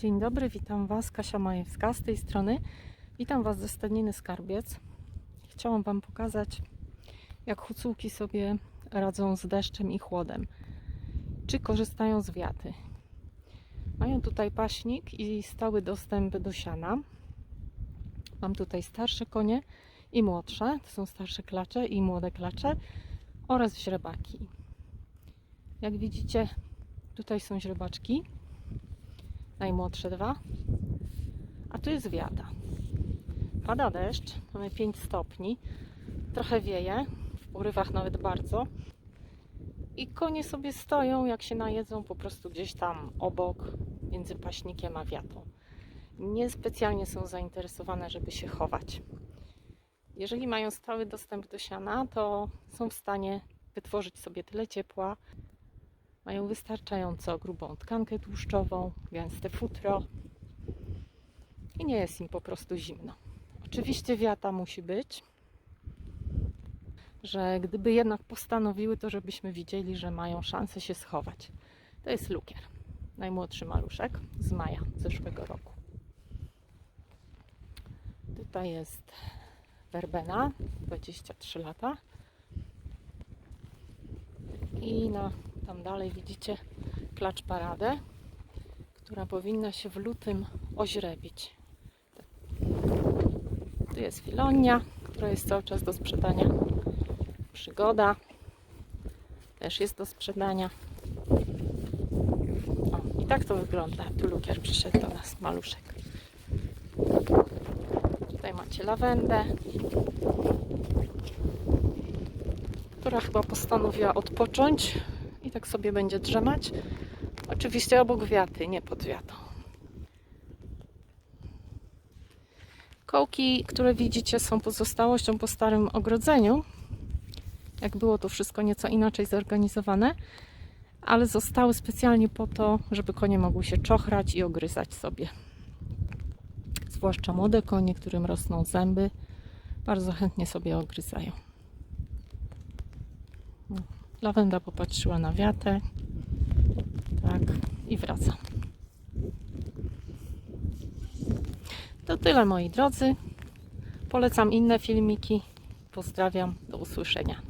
Dzień dobry, witam Was, Kasia Majewska z tej strony. Witam Was ze Stadniny Skarbiec. Chciałam Wam pokazać, jak hucułki sobie radzą z deszczem i chłodem. Czy korzystają z wiaty. Mają tutaj paśnik i stały dostęp do siana. Mam tutaj starsze konie i młodsze. To są starsze klacze i młode klacze oraz źrebaki. Jak widzicie, tutaj są źrebaczki najmłodsze dwa. A tu jest wiata. Pada deszcz, mamy 5 stopni, trochę wieje, w urywach nawet bardzo. I konie sobie stoją, jak się najedzą, po prostu gdzieś tam obok, między paśnikiem a wiatą. Niespecjalnie są zainteresowane, żeby się chować. Jeżeli mają stały dostęp do siana, to są w stanie wytworzyć sobie tyle ciepła, mają wystarczająco grubą tkankę tłuszczową, gęste futro i nie jest im po prostu zimno. Oczywiście wiata musi być, że gdyby jednak postanowiły, to żebyśmy widzieli, że mają szansę się schować. To jest lukier, najmłodszy maluszek z maja zeszłego roku. Tutaj jest werbena, 23 lata. I na tam dalej widzicie klacz paradę, która powinna się w lutym oźrebić. Tu jest filonia, która jest cały czas do sprzedania. Przygoda też jest do sprzedania. O, I tak to wygląda. Tu lukier przyszedł do nas, maluszek. Tutaj macie lawendę, która chyba postanowiła odpocząć i tak sobie będzie drzemać. Oczywiście obok wiaty, nie pod wiatą. Kołki, które widzicie, są pozostałością po starym ogrodzeniu. Jak było to wszystko nieco inaczej zorganizowane, ale zostały specjalnie po to, żeby konie mogły się czochrać i ogryzać sobie. Zwłaszcza młode konie, którym rosną zęby, bardzo chętnie sobie ogryzają. Lawenda popatrzyła na wiatę. Tak, i wraca. To tyle moi drodzy. Polecam inne filmiki. Pozdrawiam, do usłyszenia.